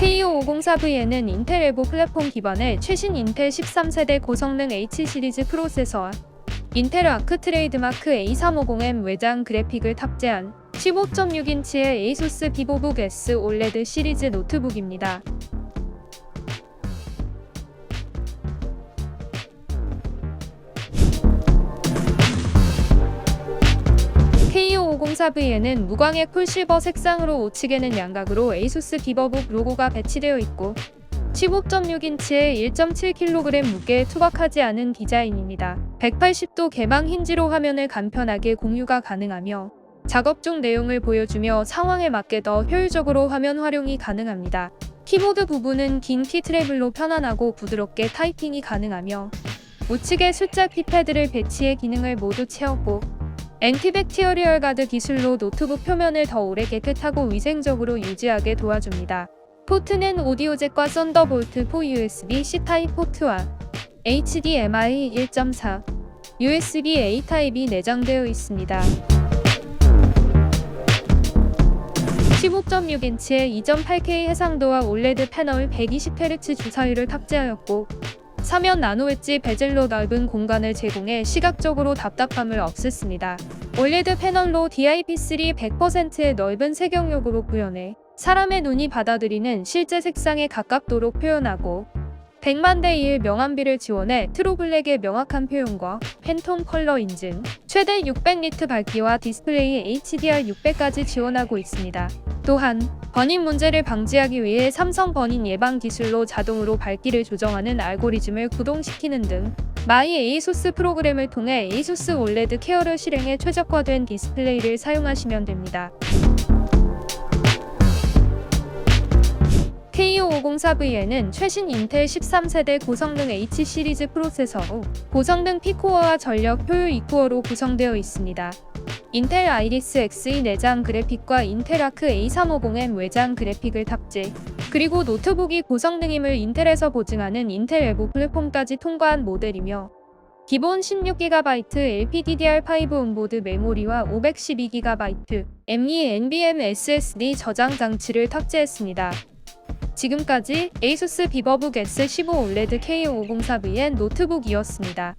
K5504V에는 인텔 에보 플랫폼 기반의 최신 인텔 13세대 고성능 H 시리즈 프로세서와 인텔 아크 트레이드마크 A350M 외장 그래픽을 탑재한 15.6인치의 ASUS 비보북 S OLED 시리즈 노트북입니다. K5504V에는 무광의 쿨실버 색상으로 우측에는 양각으로 ASUS 비버북 로고가 배치되어 있고 15.6인치의 1.7kg 무게에 투박하지 않은 디자인입니다. 180도 개방 힌지로 화면을 간편하게 공유가 가능하며 작업 중 내용을 보여주며 상황에 맞게 더 효율적으로 화면 활용이 가능합니다. 키보드 부분은 긴 키 트래블로 편안하고 부드럽게 타이핑이 가능하며 우측에 숫자 키패드를 배치해 기능을 모두 채웠고 엔티백티어리얼 가드 기술로 노트북 표면을 더 오래 깨끗하고 위생적으로 유지하게 도와줍니다. 포트는 오디오 잭과 썬더볼트 4 USB-C 타입 포트와 HDMI 1.4, USB-A 타입이 내장되어 있습니다. 15.6인치의 2.8K 해상도와 OLED 패널 120Hz 주사율을 탑재하였고 사면 나노 엣지 베젤로 넓은 공간을 제공해 시각적으로 답답함을 없앴습니다. OLED 패널로 DIP3 100%의 넓은 색영역으로 구현해 사람의 눈이 받아들이는 실제 색상에 가깝도록 표현하고 100만 대 1 명암비를 지원해 트루블랙의 명확한 표현과 팬톤 컬러 인증, 최대 600니트 밝기와 디스플레이 HDR 600까지 지원하고 있습니다. 또한 버닝 문제를 방지하기 위해 삼성 버닝 예방 기술로 자동으로 밝기를 조정하는 알고리즘을 구동시키는 등 마이 에이소스 프로그램을 통해 에이소스 올레드 케어를 실행해 최적화된 디스플레이를 사용하시면 됩니다. K5504V에는 최신 인텔 13세대 고성능 H 시리즈 프로세서로 고성능 P코어와 전력 효율 E코어로 구성되어 있습니다. 인텔 아이리스 Xe 내장 그래픽과 인텔 아크 A350M 외장 그래픽을 탑재, 그리고 노트북이 고성능임을 인텔에서 보증하는 인텔 에보 플랫폼까지 통과한 모델이며 기본 16GB LPDDR5 온보드 메모리와 512GB M2 NVMe SSD 저장 장치를 탑재했습니다. 지금까지 ASUS 비버북 S15 OLED K504VN 노트북이었습니다.